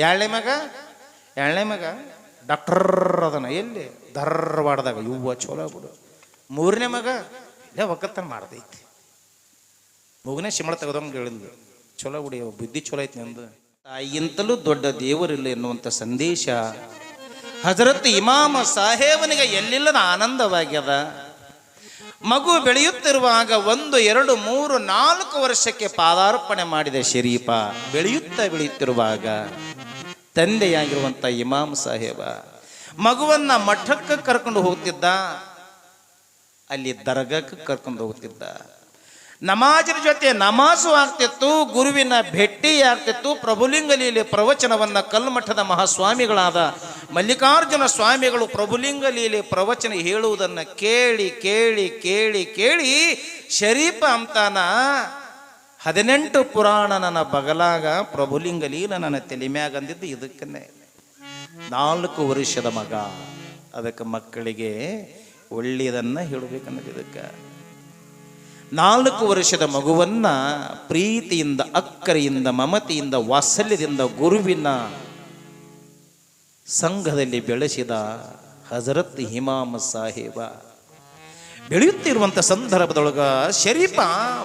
ಎರಡನೇ ಮಗ? ಎರಡನೇ ಮಗ? ಡಾಕ್ಟರ್ ಅದನ. ಎಲ್ಲಿ? ಧಾರವಾಡದಾಗ. ಇವ್ವ ಚಲೋ ಬಿಡು. ಮೂರನೇ ಮಗ? ಇಲ್ಲೇ ಒಕ್ಕತ್ತನ ಮಾಡ್ದೈತಿ. ಮಗುನೇ ಶಿಮಳ ತೆಗೆದಂಗೆ ಹೇಳಿದ್ಲು. ಚಲೋ ಬಿಡಿ ಬುದ್ಧಿ ಚಲೋ ಐತಿ ನಂದು. ತಾಯಿಗಿಂತಲೂ ದೊಡ್ಡ ದೇವರಿಲ್ಲ ಎನ್ನುವಂಥ ಸಂದೇಶ ಹಜರತ್ ಇಮಾಮ ಸಾಹೇಬನಿಗೆ ಎಲ್ಲಿಲ್ಲದ ಆನಂದವಾಗ್ಯದ. ಮಗು ಬೆಳೆಯುತ್ತಿರುವಾಗ ಒಂದು, ಎರಡು, ಮೂರು, ನಾಲ್ಕು ವರ್ಷಕ್ಕೆ ಪಾದಾರ್ಪಣೆ ಮಾಡಿದ ಶರೀಫ ಬೆಳೆಯುತ್ತಾ ಬೆಳೆಯುತ್ತಿರುವಾಗ ತಂದೆಯಾಗಿರುವಂಥ ಇಮಾಮ್ ಸಾಹೇಬ, ಮಗುವನ್ನ ಮಠಕ್ಕೆ ಕರ್ಕೊಂಡು ಹೋಗ್ತಿದ್ದ, ಅಲ್ಲಿ ದರ್ಗಕ್ಕೆ ಕರ್ಕೊಂಡು ಹೋಗ್ತಿದ್ದ. ನಮಾಜಿನ ಜೊತೆ ನಮಾಜು ಆಗ್ತಿತ್ತು, ಗುರುವಿನ ಭೇಟಿ ಆಗ್ತಿತ್ತು, ಪ್ರಭುಲಿಂಗಲೀಲೆ ಪ್ರವಚನವನ್ನ ಕಲ್ಮಠದ ಮಹಾಸ್ವಾಮಿಗಳಾದ ಮಲ್ಲಿಕಾರ್ಜುನ ಸ್ವಾಮಿಗಳು ಪ್ರಭುಲಿಂಗಲೀಲೆ ಪ್ರವಚನ ಹೇಳುವುದನ್ನು ಕೇಳಿ ಕೇಳಿ ಕೇಳಿ ಕೇಳಿ ಶರೀಫ ಅಂತಾನ ಹದಿನೆಂಟು ಪುರಾಣ ನನ್ನ ಬಗಲಾಗ ಪ್ರಭುಲಿಂಗ ಲೀಲ ನನ್ನ ತಲೆ ಮ್ಯಾಗ ಅಂದಿದ್ದು ಇದಕ್ಕನ್ನೇ. ನಾಲ್ಕು ವರ್ಷದ ಮಗ. ಅದಕ್ಕೆ ಮಕ್ಕಳಿಗೆ ಒಳ್ಳೆಯದನ್ನ ಹೇಳಬೇಕನ್ನೋದು ಇದಕ್ಕೆ. ನಾಲ್ಕು ವರ್ಷದ ಮಗುವನ್ನ ಪ್ರೀತಿಯಿಂದ, ಅಕ್ಕರೆಯಿಂದ, ಮಮತೆಯಿಂದ, ವಾತ್ಸಲ್ಯದಿಂದ, ಗುರುವಿನ ಸಂಘದಲ್ಲಿ ಬೆಳೆಸಿದ ಹಜರತ್ ಹಿಮಾಮ ಸಾಹೇಬ. ಬೆಳೆಯುತ್ತಿರುವಂತ ಸಂದರ್ಭದೊಳಗ ಶರೀಫ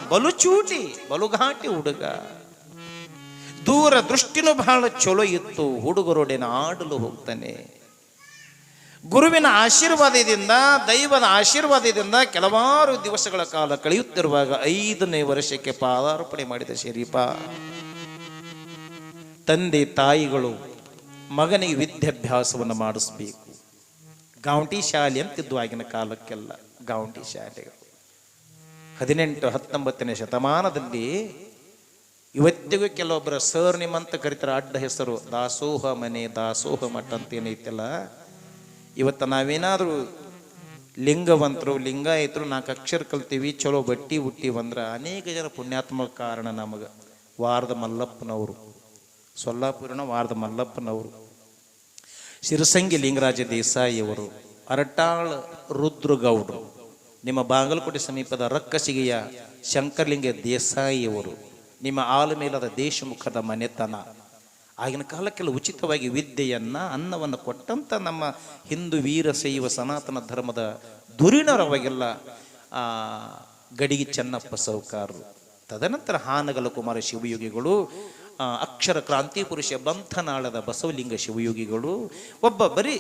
ಬಲುಚೂಟಿ, ಬಲುಘಾಟಿ ಹುಡುಗ. ದೂರ ದೃಷ್ಟಿನೂ ಬಹಳ ಚಲೋ ಇತ್ತು, ಹುಡುಗರೊಡನೆ ಆಡಲು ಹೋಗ್ತಾನೆ. ಗುರುವಿನ ಆಶೀರ್ವಾದದಿಂದ, ದೈವದ ಆಶೀರ್ವಾದದಿಂದ ಕೆಲವಾರು ದಿವಸಗಳ ಕಾಲ ಕಳೆಯುತ್ತಿರುವಾಗ ಐದನೇ ವರ್ಷಕ್ಕೆ ಪಾದಾರ್ಪಣೆ ಮಾಡಿದ ಶರೀಫ ತಂದೆ ತಾಯಿಗಳು ಮಗನಿಗೆ ವಿದ್ಯಾಭ್ಯಾಸವನ್ನು ಮಾಡಿಸ್ಬೇಕು. ಗಾಂಟಿ ಶಾಲೆ ಅಂತಿದ್ದು ಆಗಿನ ಕಾಲಕ್ಕೆಲ್ಲ. ಗಾಂಟಿ ಶಾಲೆಗಳು ಹದಿನೆಂಟು, ಹತ್ತೊಂಬತ್ತನೇ ಶತಮಾನದಲ್ಲಿ ಇವತ್ತಿಗೂ ಕೆಲವೊಬ್ಬರ ಸರ್ ನಿಮ್ಮಂತ ಕರೀತಾರೆ, ಅಡ್ಡ ಹೆಸರು, ದಾಸೋಹ ಮನೆ, ದಾಸೋಹ ಮಠ ಅಂತ ಏನೈತಲ್ಲ ಇವತ್ತು ನಾವೇನಾದರೂ ಲಿಂಗವಂತರು, ಲಿಂಗಾಯತರು ನಾಲ್ಕು ಅಕ್ಷರ ಕಲ್ತೀವಿ, ಚಲೋ ಬಟ್ಟಿ ಹುಟ್ಟಿವಂದ್ರೆ ಅನೇಕ ಜನ ಪುಣ್ಯಾತ್ಮ ಕಾರಣ ನಮಗೆ. ವಾರದ ಮಲ್ಲಪ್ಪನವರು, ಸೊಲ್ಲಾಪುರನ ವಾರದ ಮಲ್ಲಪ್ಪನವರು, ಶಿರಸಂಗಿ ಲಿಂಗರಾಜ ದೇಸಾಯಿಯವರು, ಅರಟಾಳ್ ರುದ್ರಗೌಡರು. ನಿಮ್ಮ ಬಾಗಲಕೋಟೆ ಸಮೀಪದ ರಕ್ಕಸಿಗೆಯ ಶಂಕರಲಿಂಗ ದೇಸಾಯಿಯವರು, ನಿಮ್ಮ ಆಲಮೇಲದ ದೇಶಮುಖದ ಮನೆತನ. ಆಗಿನ ಕಾಲಕ್ಕೆಲ್ಲ ಉಚಿತವಾಗಿ ವಿದ್ಯೆಯನ್ನ, ಅನ್ನವನ್ನು ಕೊಟ್ಟಂತ ನಮ್ಮ ಹಿಂದೂ ವೀರ ಶೈವ ಸನಾತನ ಧರ್ಮದ ದುರಿಣರವಾಗೆಲ್ಲ ಗಡಿಗೆ ಚೆನ್ನಪ್ಪ ಸೌಕಾರರು. ತದನಂತರ ಹಾನಗಲ ಕುಮಾರ ಶಿವಯೋಗಿಗಳು ಅಕ್ಷರ ಕ್ರಾಂತಿ ಪುರುಷ ಬಂಥನಾಳದ ಬಸವಲಿಂಗ ಶಿವಯೋಗಿಗಳು, ಒಬ್ಬ ಬರೀ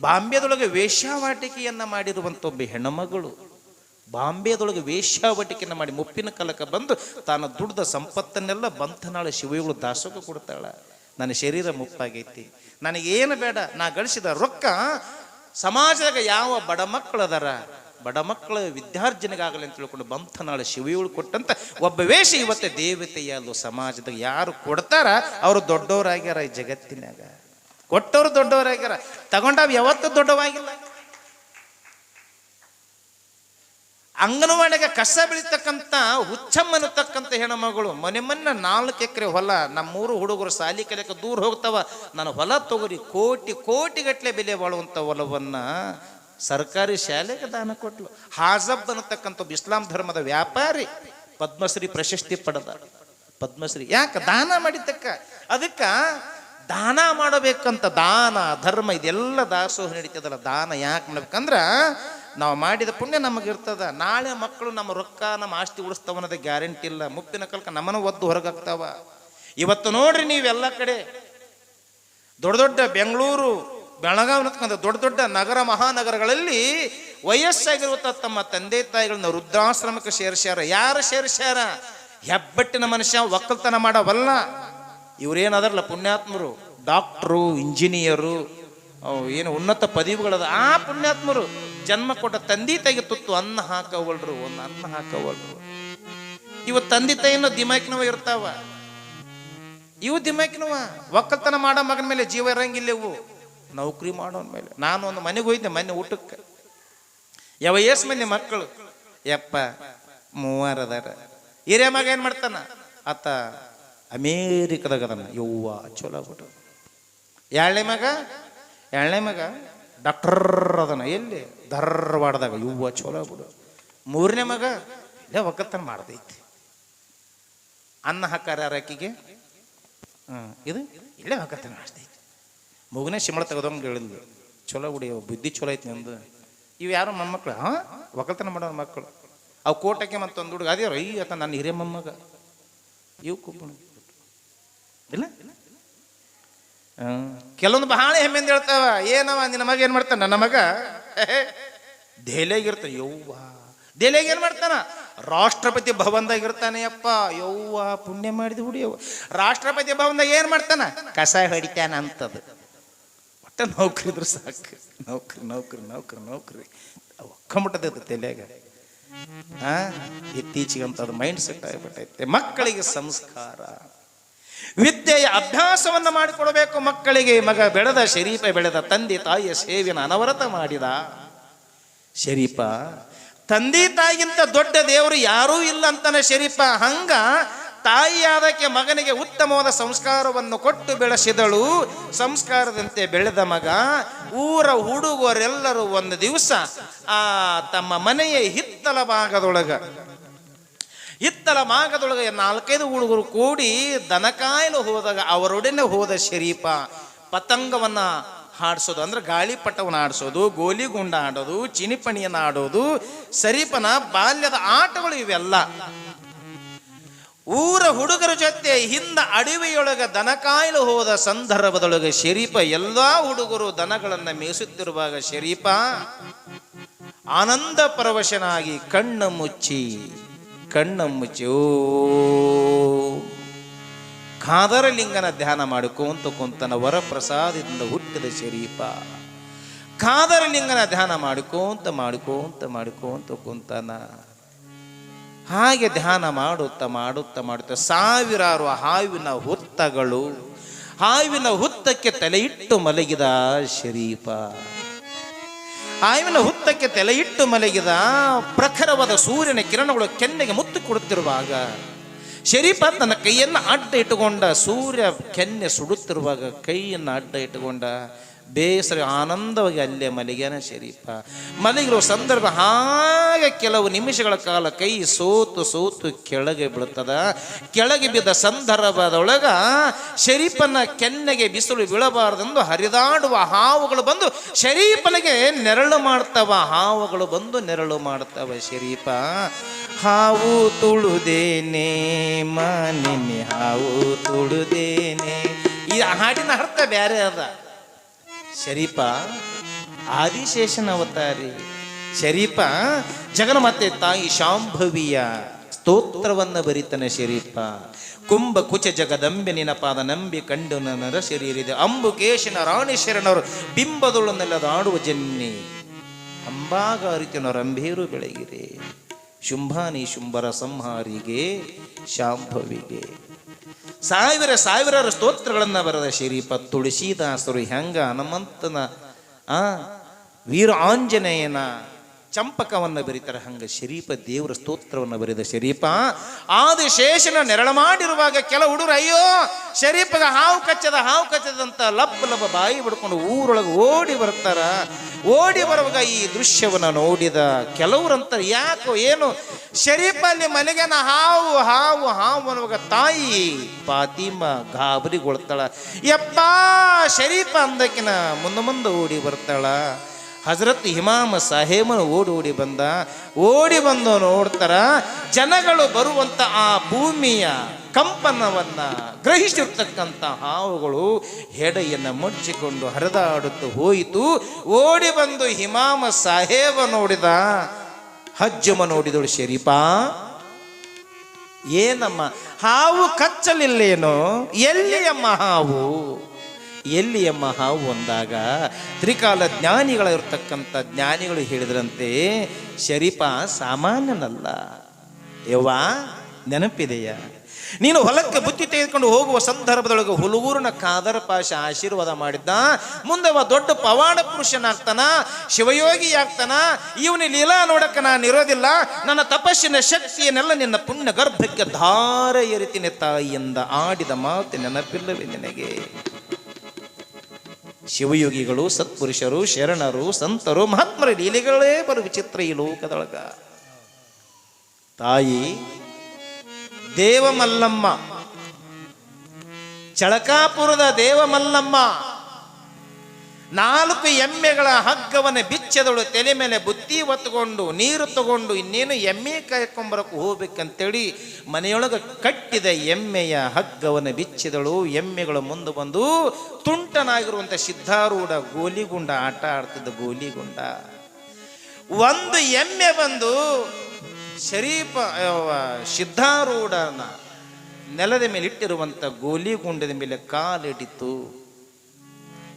ಬಾಂಬೆದೊಳಗೆ ವೇಷವಾಟಿಕೆಯನ್ನು ಮಾಡಿರುವಂಥ ಒಬ್ಬ ಹೆಣ್ಣುಮಗಳು ಬಾಂಬೆದೊಳಗೆ ವೇಶ್ಯಾವಟಿಕೆಯನ್ನು ಮಾಡಿ ಮುಪ್ಪಿನ ಕಲಕ ಬಂದು ತಾನು ದುಡ್ದ ಸಂಪತ್ತನ್ನೆಲ್ಲ ಬಂಥನಾಳ ಶಿವಯುಗಳು ದಾಸೋಗ ಕೊಡ್ತಾಳೆ. ನನ್ನ ಶರೀರ ಮುಪ್ಪಾಗೈತಿ. ನನಗೇನು ಬೇಡ, ನಾ ಗಳಿಸಿದ ರೊಕ್ಕ ಸಮಾಜದಾಗ ಯಾವ ಬಡ ಮಕ್ಕಳು ಅದಾರ? ಬಡ ಮಕ್ಕಳ ವಿದ್ಯಾರ್ಜನೆಗಾಗಲಿ ಅಂತ ತಿಳ್ಕೊಂಡು ಬಂಥನಾಳ ಶಿವಿಗಳು ಕೊಟ್ಟಂತ ಒಬ್ಬ ವೇಷ ಇವತ್ತೆ ದೇವತೆಯಲ್ಲೋ ಸಮಾಜದಾಗ ಯಾರು ಕೊಡ್ತಾರ? ಅವರು ದೊಡ್ಡವರಾಗ್ಯಾರ ಈ ಜಗತ್ತಿನಾಗ ಕೊಟ್ಟವರು ದೊಡ್ಡವರಾಗ್ಯಾರ. ತಗೊಂಡಾವ ಯಾವತ್ತೂ ದೊಡ್ಡವಾಗಿಲ್ಲ. ಅಂಗನವಾಡಿಗೆ ಕಸ ಬೆಳೀತಕ್ಕಂಥ ಹುಚ್ಚಮ್ಮ ಅನ್ನತಕ್ಕಂಥ ಹೆಣ್ಮಗಳು, ಮನೆ ಮೊನ್ನೆ ನಾಲ್ಕು ಎಕರೆ ಹೊಲ, ನಮ್ಮೂರು ಹುಡುಗರು ಸಾಲಿ ಕಲಿಯಕ್ಕೆ ದೂರ ಹೋಗ್ತಾವ. ನಾನು ಹೊಲ ತೊಗರಿ, ಕೋಟಿ ಕೋಟಿ ಗಟ್ಟಲೆ ಬೆಲೆ ಬಾಳುವಂಥ ಹೊಲವನ್ನು ಸರ್ಕಾರಿ ಶಾಲೆಗೆ ದಾನ ಕೊಟ್ಲು. ಹಾಜಬ್ ಅನ್ನತಕ್ಕಂಥ ಇಸ್ಲಾಂ ಧರ್ಮದ ವ್ಯಾಪಾರಿ, ಪದ್ಮಶ್ರೀ ಪ್ರಶಸ್ತಿ ಪಡೆದ. ಪದ್ಮಶ್ರೀ, ಯಾಕೆ ದಾನ ಮಾಡಿದ್ದಕ್ಕ? ಅದಕ್ಕ ದಾನ ಮಾಡಬೇಕಂತ ದಾನ, ಧರ್ಮ, ಇದೆಲ್ಲ ದಾಸೋಹ ನಡೀತದಲ್ಲ, ದಾನ ಯಾಕೆ ಮಾಡ್ಬೇಕಂದ್ರ ನಾವು ಮಾಡಿದ ಪುಣ್ಯ ನಮಗೆ ಇರ್ತದ ನಾಳೆ ಮಕ್ಕಳು ನಮ್ಮ ರೊಕ್ಕ, ನಮ್ಮ ಆಸ್ತಿ ಉಳಿಸ್ತಾವ ಅನ್ನೋದು ಗ್ಯಾರಂಟಿ ಇಲ್ಲ. ಮುಪ್ಪಿನ ಕಲ್ಕ ನಮ್ಮನ್ನು ಒದ್ದು ಹೊರಗಾಗ್ತಾವ ಇವತ್ತು ನೋಡ್ರಿ ನೀವೆಲ್ಲ ಕಡೆ ದೊಡ್ಡ ದೊಡ್ಡ ಬೆಂಗಳೂರು, ಬೆಳಗಾವಿ ದೊಡ್ಡ ದೊಡ್ಡ ನಗರ ಮಹಾನಗರಗಳಲ್ಲಿ ವಯಸ್ಸಾಗಿರುವಂಥ ತಮ್ಮ ತಂದೆ ತಾಯಿಗಳನ್ನ ವೃದ್ಧಾಶ್ರಮಕ್ಕೆ ಸೇರಿಸ್ಯಾರ. ಯಾರು ಸೇರಿಸ್ಯಾರ? ಹೆಬ್ಬಟ್ಟಿನ ಮನುಷ್ಯ, ಒಕ್ಕಲ್ತನ ಮಾಡವಲ್ಲ. ಇವರೇನಾದ್ರಲ್ಲ ಪುಣ್ಯಾತ್ಮರು? ಡಾಕ್ಟ್ರು, ಇಂಜಿನಿಯರು ಅವು ಏನು ಉನ್ನತ ಪದವಿಗಳದ. ಆ ಪುಣ್ಯಾತ್ಮರು ಜನ್ಮ ಕೊಟ್ಟ ತಂದೆ ತಾಯಿಗೆ ತುತ್ತು ಅನ್ನ ಹಾಕವಲ್ರು, ಒಂದು ಅನ್ನ ಹಾಕವಲ್ರು. ಇವ ತಂದೆ ತಾಯಿನ ದಿಮಾಕಿನವ ಇರ್ತಾವ. ಇವು ದಿಮಾಕಿನವ. ಒಕ್ಕಲ್ತನ ಮಾಡೋ ಮಗನ ಮೇಲೆ ಜೀವ ಇರಂಗಿಲ್ಲ ಇವು. ನೌಕರಿ ಮಾಡೋನ್ ಮೇಲೆ. ನಾನು ಒಂದು ಮನೆಗೆ ಹೋಯ್ತೆ ಮನೆ ಊಟಕ್ಕೆ. ಯಾವ ಏಸ್ ಮಂದಿ ಮಕ್ಕಳು. ಯಪ್ಪ ಮೂವರು ಅದಾರ ಹಿರಿಯ ಮಗ ಏನು ಮಾಡ್ತಾನ? ಆತ ಅಮೇರಿಕದಾಗ ಅದನ್ನ ಯವ್ವ, ಚಲೋ ಬಿಟ್ಟು ಎರಡನೇ ಮಗ? ಎರಡನೇ ಮಗ, ಡಾಕ್ಟರ್ ಅದನ, ಎಲ್ಲಿ? ಧಾರವಾಡದಾಗ ಇವ್ವ ಚಲೋ ಬಿಡು. ಮೂರನೇ ಮಗ, ಇಲ್ಲೇ ಒಕ್ಕಲ್ತನ ಮಾಡ್ದೈತಿ ಅನ್ನ ಹಾಕಾರ ಆಕಿಗೆ? ಹಾಂ ಇದು? ಇಲ್ಲೇ ಒಕ್ಕತ್ತನ ಮಾಡ್ತೈತಿ. ಮಗುನೇ ಶಿಮಳ ತೆಗೆದಂಗೆ ಹೇಳಿದ್ಲು. ಚಲೋ ಬಿಡಿ ಬುದ್ಧಿ ಚಲೋ ಐತಿ ನಂದು. ಇವು ಯಾರು ಮೊಮ್ಮಕ್ಳು ಹಾಂ? ಒಕ್ಕಲ್ತನ ಮಾಡೋ ಮಕ್ಕಳು ಅವು ಕೋಟಕ್ಕೆ ಮತ್ತೊಂದು ಹುಡುಗ ಅದೇ ಅಯ್ಯ ಆತ ನನ್ನ ಹಿರಿಯ ಮೊಮ್ಮಗ ಇವು ಇಲ್ಲ? ಹಾಂ ಕೆಲವೊಂದು ಬಹಳ ಹೆಮ್ಮೆಂದ ಹೇಳ್ತಾವ, ಏನವ, ನಿನ್ನ ಮಗ ಏನು ಮಾಡ್ತಾನ? ನನ್ನ ಮಗ? ದೆಹಲಿಯಾಗಿರ್ತಾನೆ, ಯವ್ವ. ದೆಹಲಿಯಾಗ ಏನು ಮಾಡ್ತಾನ? ರಾಷ್ಟ್ರಪತಿ ಭವನದಾಗ ಇರ್ತಾನೆ ಅಪ್ಪ ಯವ್ವ, ಪುಣ್ಯ ಮಾಡಿದ ಹುಡಿಯವ್ವ ರಾಷ್ಟ್ರಪತಿ ಭವನದಾಗ ಏನು ಮಾಡ್ತಾನ? ಕಸ ಹೊಡಿತಾನ ಅಂತದು. ಒಟ್ಟ ನೌಕರಿ ಇದ್ರೆ ಸಾಕು. ನೌಕರಿ ನೌಕರಿ ನೌಕರಿ ನೌಕರಿ. ಒಕ್ಕಂಬಿಟ್ಟದ ತಲೆಯಾಗ. ಹಾ ಇತ್ತೀಚೆಗಂತ ಅದು ಮೈಂಡ್ ಸೆಟ್ ಆಗಿಬಿಟ್ಟೈತೆ. ಮಕ್ಕಳಿಗೆ ಸಂಸ್ಕಾರ. ವಿದ್ಯೆಯ ಅಭ್ಯಾಸವನ್ನು ಮಾಡಿಕೊಡಬೇಕು ಮಕ್ಕಳಿಗೆ. ಮಗ ಬೆಳೆದ ಶರೀಫ, ಬೆಳೆದ ತಂದೆ, ತಾಯಿಯ ಸೇವೆಯನ್ನು ಅನವರತ ಮಾಡಿದ. ಶರೀಫ, ತಂದೆ ತಾಯಿಗಿಂತ ದೊಡ್ಡ ದೇವರು ಯಾರೂ ಇಲ್ಲ ಅಂತಾನೆ ಶರೀಪ ಹಂಗ ತಾಯಿಯಾದಕ್ಕೆ ಮಗನಿಗೆ ಉತ್ತಮವಾದ ಸಂಸ್ಕಾರವನ್ನು ಕೊಟ್ಟು ಬೆಳೆಸಿದಳು. ಸಂಸ್ಕಾರದಂತೆ ಬೆಳೆದ ಮಗ, ಊರ ಹುಡುಗರೆಲ್ಲರೂ ಒಂದು ದಿವಸ ಆ ತಮ್ಮ ಮನೆಯ ಹಿತ್ತಲ ಭಾಗದೊಳಗ ಹಿತ್ತಲ ಮಾಗದೊಳಗೆ ನಾಲ್ಕೈದು ಹುಡುಗರು ಕೂಡಿ ದನಕಾಯಲು ಹೋದಾಗ ಅವರೊಡನೆ ಹೋದ ಶರೀಪ, ಪತಂಗವನ್ನ ಹಾಡಿಸೋದು. ಅಂದ್ರೆ ಗಾಳಿಪಟವನ್ನು ಆಡಿಸೋದು ಗೋಲಿಗುಂಡ ಆಡೋದು ಚಿನಿಪಣಿಯನ್ನ ಆಡೋದು ಶರೀಪನ ಬಾಲ್ಯದ ಆಟಗಳು ಇವೆಲ್ಲ. ಊರ ಹುಡುಗರ ಜೊತೆ ಹಿಂದ ಅಡವಿಯೊಳಗ ದನಕಾಯಲು ಹೋದ ಸಂದರ್ಭದೊಳಗೆ ಶರೀಪ, ಎಲ್ಲಾ ಹುಡುಗರು ದನಗಳನ್ನ ಮೇಯಿಸುತ್ತಿರುವಾಗ ಶರೀಪ ಆನಂದ ಪರವಶನಾಗಿ ಕಣ್ಣು ಮುಚ್ಚಿ ಕಣ್ಣ ಮುಚ್ಚು ಲಿಂಗನ ಧ್ಯಾನ ಮಾಡಿಕೊಂತ ಕುಂತನ ವರಪ್ರಸಾದದಿಂದ ಹುಟ್ಟಿದ ಶರೀಪ. ಖಾದರಲಿಂಗನ ಧ್ಯಾನ ಮಾಡಿಕೊಂತ ಮಾಡಿಕೊಂತ ಮಾಡಿಕೊಂತ ಕುಂತನ. ಹಾಗೆ ಧ್ಯಾನ ಮಾಡುತ್ತಾ ಮಾಡುತ್ತಾ ಮಾಡುತ್ತಾ ಸಾವಿರಾರು ಹಾವಿನ ಹುತ್ತಗಳು, ಹಾವಿನ ಹುತ್ತಕ್ಕೆ ತಲೆ ಇಟ್ಟು ಮಲಗಿದ ಶರೀಫ ಹಾವಿನ ಹುತ್ತಕ್ಕೆ ತಲೆ ಇಟ್ಟು ಮಲಗಿದ ಪ್ರಖರವಾದ ಸೂರ್ಯನ ಕಿರಣಗಳು ಕೆನ್ನೆಗೆ ಮುತ್ತು ಕೊಡುತ್ತಿರುವಾಗ, ಶರೀಫ ತನ್ನ ಕೈಯನ್ನು ಅಡ್ಡ ಇಟ್ಟುಕೊಂಡ ಸೂರ್ಯ ಕೆನ್ನೆ ಸುಡುತ್ತಿರುವಾಗ ಕೈಯನ್ನು ಅಡ್ಡ ಇಟ್ಟುಕೊಂಡ ಬೇಸರ ಆನಂದವಾಗಿ ಅಲ್ಲೇ ಮಲಗ್ಯಾನ ಶರೀಫ. ಮಲಗಿರುವ ಸಂದರ್ಭ ಹಾಗೆ ಕೆಲವು ನಿಮಿಷಗಳ ಕಾಲ ಕೈ ಸೋತು ಸೋತು ಕೆಳಗೆ ಬೀಳುತ್ತದ ಕೆಳಗೆ ಬಿದ್ದ ಸಂದರ್ಭದೊಳಗ ಶರೀಫನ ಕೆನ್ನೆಗೆ ಬಿಸಿಲು ಬೀಳಬಾರದೆಂದು ಹರಿದಾಡುವ ಹಾವುಗಳು ಬಂದು ಶರೀಫನಿಗೆ ನೆರಳು ಮಾಡ್ತವ, ಹಾವುಗಳು ಬಂದು ನೆರಳು ಮಾಡ್ತವ ಶರೀಫ. ಹಾವು ತುಳುದೇನೆ ಮಾನಿನಿ, ಹಾವು ತುಳುದೇನೆ. ಈ ಹಾಡಿನ ಅರ್ಥ ಬೇರೆ ಅದ. ಶರೀಫ, ಆದಿಶೇಷನ ಅವತಾರಿ. ಶರೀಪ ಜಗನ್ಮಾತೆ ತಾಯಿ ಶಾಂಭವಿಯ ಸ್ತೋತ್ರವನ್ನು ಬರಿತಾನೆ ಶರೀಪ ಕುಂಭ ಕುಚ ಜಗದಂಬೆ ನಿನಪಾದ ನಂಬಿ ಕಂಡು ಶರೀರಿದೆ. ಅಂಬು ಕೇಶನ ರಾಣಿ ಶರಣರು ಬಿಂಬದೊಳು ನೆಲದಾಡುವ ಜನ್ನಿ. ಅಂಬಾಗ ಅರಿತಿನ ರಂಭೇರು ಬೆಳಗಿರಿ ಶುಂಭಾನಿ ಶುಂಭರ ಸಂಹಾರಿಗೆ, ಶಾಂಭವಿಗೆ. ಸಾವಿರ ಸಾವಿರಾರು ಸ್ತೋತ್ರಗಳನ್ನು ಬರೆದ ಶರೀಫ ತುಳಸಿದಾಸರು ಹೆಂಗ ಹನುಮಂತನ ಆ, ವೀರ ಆಂಜನೇಯನ ಚಂಪಕವನ್ನು ಬರೀತಾರೆ ಹಂಗ ಶರೀಫ ದೇವರ ಸ್ತೋತ್ರವನ್ನು ಬರೆದ ಶರೀಫ ಆದಿಶೇಷನ ನೆರಳ ಮಾಡಿರುವಾಗ ಕೆಲ ಹುಡುಗರು, ಅಯ್ಯೋ ಶರೀಫಗ ಹಾವು ಕಚ್ಚದ, ಹಾವು ಕಚ್ಚದಂತ ಲಬ್ ಲಬ ಬಾಯಿ ಬಿಡ್ಕೊಂಡು ಊರೊಳಗೆ ಓಡಿ ಬರ್ತಾರ. ಓಡಿ ಬರುವಾಗ ಈ ದೃಶ್ಯವನ್ನು ನೋಡಿದ ಕೆಲವರಂತ ಯಾಕೋ ಏನು, ಶರೀಫಲ್ಲಿ ಮನೆಗೆನ ಹಾವು ಹಾವು ಹಾವು ಅನ್ನುವಾಗ ತಾಯಿ ಪಾತಿಮ ಗಾಬರಿಗೊಳ್ತಾಳ. ಯಪ್ಪ, ಶರೀಫ ಅಂದಕಿನ ಮುಂದೆ ಮುಂದೆ ಓಡಿ ಬರ್ತಾಳ. ಹಜರತ್ ಹಿಮಾಮ ಸಾಹೇಬನು ಓಡಿ ಓಡಿ ಬಂದ. ಓಡಿ ಬಂದು ನೋಡ್ತಾರ, ಜನಗಳು ಬರುವಂತ ಆ ಭೂಮಿಯ ಕಂಪನವನ್ನ ಗ್ರಹಿಸಿರ್ತಕ್ಕಂಥ ಹಾವುಗಳು ಹೆಡೆಯನ್ನು ಮುಚ್ಚಿಕೊಂಡು ಹರಿದಾಡುತ್ತಾ ಹೋಯಿತು. ಓಡಿ ಬಂದು ಹಿಮಾಮ ಸಾಹೇಬ ನೋಡಿದ ಹಜ್ಜಮ ನೋಡಿದಳು, ಶರೀಫಾ, ಏನಮ್ಮ, ಹಾವು ಕಚ್ಚಲಿಲ್ಲೇನೋ? ಎಲ್ಲಿಯಮ್ಮ ಹಾವು? ಎಲ್ಲಿಯಮ್ಮ ಹಾವು ಅಂದಾಗ, ತ್ರಿಕಾಲ ಜ್ಞಾನಿಗಳಿರ್ತಕ್ಕಂಥ ಜ್ಞಾನಿಗಳು ಹೇಳಿದ್ರಂತೆ, ಶರೀಫ, ಸಾಮಾನ್ಯನಲ್ಲ. ಯವ್ವ, ನೆನಪಿದೆಯಾ? ನೀನು ಹೊಲಕ್ಕೆ ಬುತ್ತಿ ತೆಗೆದುಕೊಂಡು ಹೋಗುವ ಸಂದರ್ಭದೊಳಗೆ ಹುಲಗೂರಿನ ಕಾದರ ಪಾಶ ಆಶೀರ್ವಾದ ಮಾಡಿದ್ದ. ಮುಂದೆ ಅವ ದೊಡ್ಡ ಪವಾಡ ಪುರುಷನಾಗ್ತಾನ, ಶಿವಯೋಗಿ ಆಗ್ತಾನ. ಇವನಿ ಲೀಲಾ ನೋಡಕ್ಕ ನಾನು ಇರೋದಿಲ್ಲ. ನನ್ನ ತಪಸ್ಸಿನ ಶಕ್ತಿಯನ್ನೆಲ್ಲ ನಿನ್ನ ಪುಣ್ಯ ಗರ್ಭಕ್ಕೆ ಧಾರ ಎರಿತೀನಿ ತಾಯಿಯಿಂದ ಆಡಿದ ಮಾತು ನೆನಪಿಲ್ಲವೇ ನಿನಗೆ. ಶಿವಯೋಗಿಗಳು, ಸತ್ಪುರುಷರು, ಶರಣರು, ಸಂತರು, ಮಹಾತ್ಮರ ಲೀಲೆಗಳೇ ಬರುವ ವಿಚಿತ್ರ ಈ ಲೋಕದೊಳಗ. ತಾಯಿ ದೇವಮಲ್ಲಮ್ಮ. ಚಳಕಾಪುರದ ದೇವಮಲ್ಲಮ್ಮ. ನಾಲ್ಕು ಎಮ್ಮೆಗಳ ಹಗ್ಗವನ್ನು ಬಿಚ್ಚದಳು, ತಲೆ ಮೇಲೆ ಬುತ್ತಿ ಹೊತ್ತುಕೊಂಡು ನೀರು ತಗೊಂಡು ಇನ್ನೇನು ಎಮ್ಮೆ ಕಾಯ್ಕೊಂಬರಕ್ಕೆ ಹೋಗ್ಬೇಕಂತೇಳಿ ಮನೆಯೊಳಗೆ ಕಟ್ಟಿದ ಎಮ್ಮೆಯ ಹಗ್ಗವನ್ನು ಬಿಚ್ಚಿದಳು. ಎಮ್ಮೆಗಳು ಮುಂದೆ ಬಂದು ತುಂಟನಾಗಿರುವಂಥ ಸಿದ್ಧಾರೂಢ ಗೋಲಿಗುಂಡ ಆಟ ಆಡ್ತಿದ್ದ ಗೋಲಿಗುಂಡ. ಒಂದು ಎಮ್ಮೆ ಬಂದು ಶರೀಫ ಸಿದ್ಧಾರೂಢನ ನೆಲದ ಮೇಲೆ ಗೋಲಿ ಗುಂಡದ ಮೇಲೆ ಕಾಲಿಟ್ಟಿತ್ತು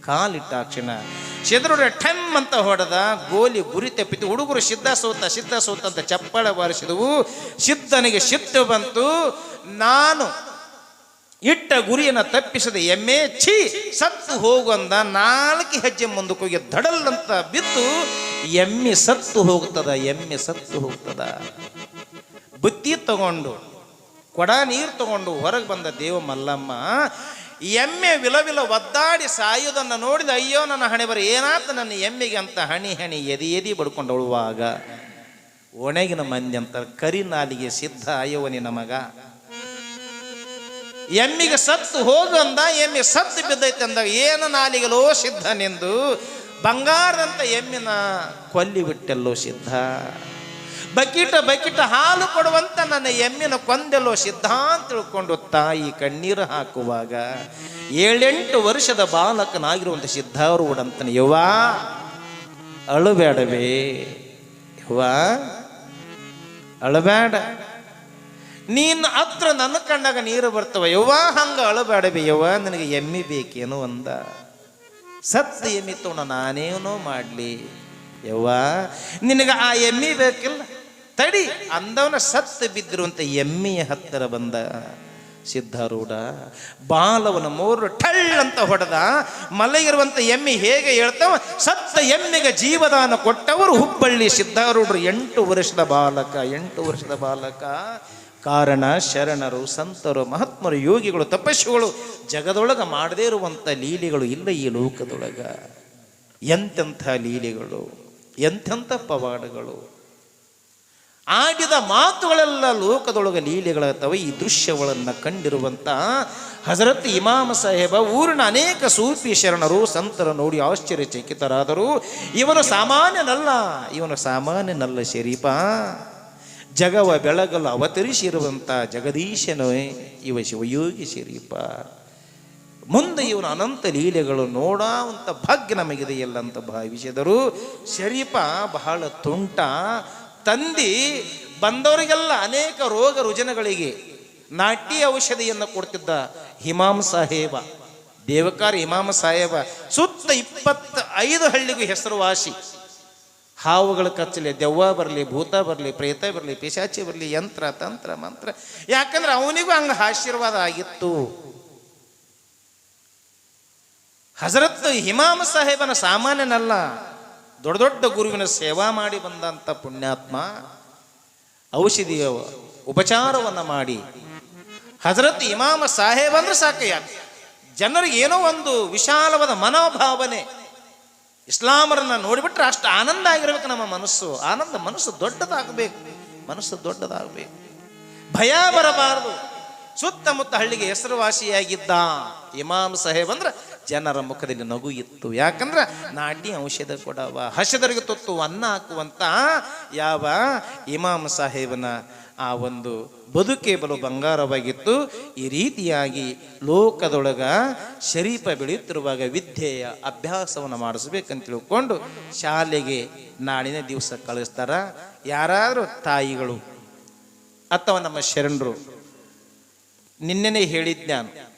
ಕಾಲಿಟ್ಟಾಕ್ಷಣ. ಸಿದ್ಧರೂಢ ಠೆಮ್ ಅಂತ ಹೊಡೆದ, ಗೋಲಿ ಗುರಿ ತಪ್ಪಿತು. ಹುಡುಗರು ಸಿದ್ಧ ಸೋತ ಸಿದ್ಧ ಸೋತ ಅಂತ ಚಪ್ಪಳ ಬಾರಿಸಿದವು. ಸಿದ್ಧನಿಗೆ ಸಿಟ್ಟು ಬಂತು. ನಾನು ಇಟ್ಟ ಗುರಿಯನ್ನು ತಪ್ಪಿಸದೆ ಎಮ್ಮೆ ಛೀ, ಸತ್ತು ಹೋಗಂದ ನಾಲ್ಕು ಹೆಜ್ಜೆ ಮುಂದಕ್ಕೆ ಹೋಗಿ ದಡಲ್ ಅಂತ ಬಿದ್ದು ಎಮ್ಮೆ ಸತ್ತು ಹೋಗ್ತದ, ಎಮ್ಮೆ ಸತ್ತು ಹೋಗ್ತದ. ಬುತ್ತಿ ತಗೊಂಡು, ಕೊಡ ನೀರು ತಗೊಂಡು ಹೊರಗೆ ಬಂದ ದೇವ ಮಲ್ಲಮ್ಮ, ಎಮ್ಮೆ ವಿಲವಿಲ ಒದ್ದಾಡಿ ಸಾಯುವುದನ್ನು ನೋಡಿದ, ಅಯ್ಯೋ ನನ್ನ ಹಣೆ ಬರ ಏನಾತ ನನ್ನ ಎಮ್ಮೆಗೆ ಅಂತ ಹಣಿ ಹಣಿ ಎದಿ ಎದಿ ಬಡ್ಕೊಂಡಳುವಾಗ ಒಣಗಿನ ಮಂದಿ ಅಂತ ಕರಿನಾಲಿಗೆ ಸಿದ್ಧ ಅಯ್ಯೋ ಅಯ್ಯವನಿ ನಮಗ ಎಮ್ಮಿಗೆ ಸತ್ತು ಅಂದ, ಎಮ್ಮೆ ಸತ್ತು ಬಿದ್ದೈತೆ ಅಂದಾಗ ಏನು ನಾಲಿಗೆಲೋ ಸಿದ್ಧ ನಿಂದು? ಬಂಗಾರದಂತ ಎಮ್ಮಿನ ಕೊಲ್ಲಿ ಬಿಟ್ಟೆಲ್ಲೋ ಸಿದ್ಧ? ಬಕಿಟ ಬಕಿಟ ಹಾಲು ಕೊಡುವಂತ ನನ್ನ ಎಮ್ಮಿನ ಕೊಂದೆಲ್ಲೋ ಸಿದ್ಧ ಅಂತ ತಿಳ್ಕೊಂಡು ತಾಯಿ ಕಣ್ಣೀರು ಹಾಕುವಾಗ ಏಳೆಂಟು ವರ್ಷದ ಬಾಲಕನಾಗಿರುವಂಥ ಸಿದ್ಧಾರೂಢಂತನ, ಯವ್ವ, ಅಳುಬೇಡವೇ, ಯವ್ವ, ಅಳಬೇಡ. ನೀನು ಹತ್ರ ನನ್ನ ಕಂಡಾಗ ನೀರು ಬರ್ತವ, ಯವ್ವ ಹಂಗ ಅಳಬೇಡಬಿ ಯವ್ವ ನನಗೆ ಎಮ್ಮಿ ಬೇಕೇನು ಅಂದ. ಸತ್ತ ಎಮ್ಮಿ ತೋಣ, ನಾನೇನೋ ಮಾಡಲಿ. ಯವ್ವ, ನಿನಗೆ ಆ ಎಮ್ಮಿ ಬೇಕಿಲ್ಲ, ತಡಿ ಅಂದವನ ಸತ್ತು ಬಿದ್ದಿರುವಂತ ಎಮ್ಮೆಯ ಹತ್ತಿರ ಬಂದ. ಸಿದ್ಧಾರೂಢ, ಬಾಲವನ ಮೂರು ಠಳ್ ಅಂತ ಹೊಡೆದ, ಮಲಗಿರುವಂತ ಎಮ್ಮೆ ಹೇಗೆ ಹೇಳ್ತವ, ಸತ್ತ ಎಮ್ಮೆಗೆ ಜೀವದಾನ ಕೊಟ್ಟವರು ಹುಬ್ಬಳ್ಳಿ ಸಿದ್ಧಾರೂಢರು, ಎಂಟು ವರ್ಷದ ಬಾಲಕ, ಎಂಟು ವರ್ಷದ ಬಾಲಕ. ಕಾರಣ, ಶರಣರು, ಸಂತರು, ಮಹಾತ್ಮರು, ಯೋಗಿಗಳು, ತಪಸ್ಸುಗಳು, ಜಗದೊಳಗೆ ಮಾಡದೇ ಇರುವಂಥ ಲೀಲೆಗಳು ಇಲ್ಲ ಈ ಲೋಕದೊಳಗ. ಎಂತೆಂಥ ಲೀಲೆಗಳು ಎಂಥೆಂಥ ಪವಾಡಗಳು. ಆಡಿದ ಮಾತುಗಳೆಲ್ಲ ಲೋಕದೊಳಗ ಲೀಲೆಗಳಾಗ್ತವೆ. ಈ ದೃಶ್ಯಗಳನ್ನು ಕಂಡಿರುವಂಥ ಹಜರತ್ ಇಮಾಮ ಸಾಹೇಬ ಊರಿನ ಅನೇಕ ಸೂಫಿ ಶರಣರು, ಸಂತರ ನೋಡಿ ಆಶ್ಚರ್ಯಚಕಿತರಾದರು. ಇವನು ಸಾಮಾನ್ಯನಲ್ಲ ಇವನು ಸಾಮಾನ್ಯನಲ್ಲ ಶರೀಫ. ಜಗವ ಬೆಳಗಲು ಅವತರಿಸಿರುವಂಥ ಜಗದೀಶನು ಇವ ಶಿವಯೋಗಿ ಶಿರೀಪ ಮುಂದೆ ಇವನು ಅನಂತ ಲೀಲೆಗಳು ನೋಡುವಂಥ ಭಾಗ್ಯ ನಮಗಿದೆಯಲ್ಲ ಅಂತ ಭಾವಿಸಿದರು. ಶರೀಪ ಬಹಳ ತುಂಟ. ತಂದಿ ಬಂದವರಿಗೆಲ್ಲ ಅನೇಕ ರೋಗ ರುಜನಗಳಿಗೆ ನಾಟಿ ಔಷಧಿಯನ್ನು ಕೊಡ್ತಿದ್ದ ಹಿಮಾಂ ಸಾಹೇಬ. ದೇವಕಾರ ಹಿಮಾಂ ಸಾಹೇಬ ಸುತ್ತ ಇಪ್ಪತ್ತ ಐದು ಹಳ್ಳಿಗೂ ಹೆಸರುವಾಸಿ. ಹಾವುಗಳ ಕಚ್ಚಲಿ, ದೆವ್ವ ಬರಲಿ, ಭೂತ ಬರಲಿ, ಪ್ರೇತ ಬರಲಿ, ಪಿಶಾಚಿ ಬರಲಿ, ಯಂತ್ರ, ತಂತ್ರ, ಮಂತ್ರ. ಯಾಕಂದ್ರೆ ಅವನಿಗೂ ಹಂಗೆ ಆಶೀರ್ವಾದ ಆಗಿತ್ತು. ಹಜರತ್ ಹಿಮಾಮ ಸಾಹೇಬನ ಸಾಮಾನ್ಯನಲ್ಲ, ದೊಡ್ಡ ದೊಡ್ಡ ಗುರುವಿನ ಸೇವಾ ಮಾಡಿ ಬಂದಂಥ ಪುಣ್ಯಾತ್ಮ, ಔಷಧಿಯ ಉಪಚಾರವನ್ನು ಮಾಡಿ. ಹಜರತ್ ಇಮಾಮ ಸಾಹೇಬ್ ಅಂದ್ರೆ ಸಾಕಯ್ಯ ಜನರಿಗೆ ಏನೋ ಒಂದು ವಿಶಾಲವಾದ ಮನೋಭಾವನೆ. ಇಸ್ಲಾಮರನ್ನ ನೋಡಿಬಿಟ್ರೆ ಅಷ್ಟು ಆನಂದ ಆಗಿರ್ಬೇಕು ನಮ್ಮ ಮನಸ್ಸು. ಆನಂದ ಮನಸ್ಸು ದೊಡ್ಡದಾಗಬೇಕು. ಮನಸ್ಸು ದೊಡ್ಡದಾಗಬೇಕು. ಭಯ ಬರಬಾರದು. ಸುತ್ತಮುತ್ತ ಹಳ್ಳಿಗೆ ಹೆಸರುವಾಸಿಯಾಗಿದ್ದ ಇಮಾಮ್ ಸಾಹೇಬ್ ಅಂದ್ರೆ ಜನರ ಮುಖದಲ್ಲಿ ನಗು ಇತ್ತು. ಯಾಕಂದ್ರೆ ನಾಟಿ ಔಷಧ ಕೊಡವ. ಹಸದರಿಗೆ ತೊತ್ತು ಅನ್ನ ಹಾಕುವಂತ ಯಾವ ಇಮಾಮ್ ಸಾಹೇಬನ ಆ ಒಂದು ಬದುಕೆ ಬಲು ಬಂಗಾರವಾಗಿತ್ತು. ಈ ರೀತಿಯಾಗಿ ಲೋಕದೊಳಗ ಶರೀಫ ಬೆಳೆಯುತ್ತಿರುವಾಗ ವಿದ್ಯೆಯ ಅಭ್ಯಾಸವನ್ನು ಮಾಡಿಸ್ಬೇಕಂತ ತಿಳ್ಕೊಂಡು ಶಾಲೆಗೆ ನಾಳಿನ ದಿವಸ ಕಳಿಸ್ತಾರ. ಯಾರಾದರೂ ತಾಯಿಗಳು ಅಥವಾ ನಮ್ಮ ಶರಣರು, ನಿನ್ನೆನೇ ಹೇಳಿದ್ ನಾನು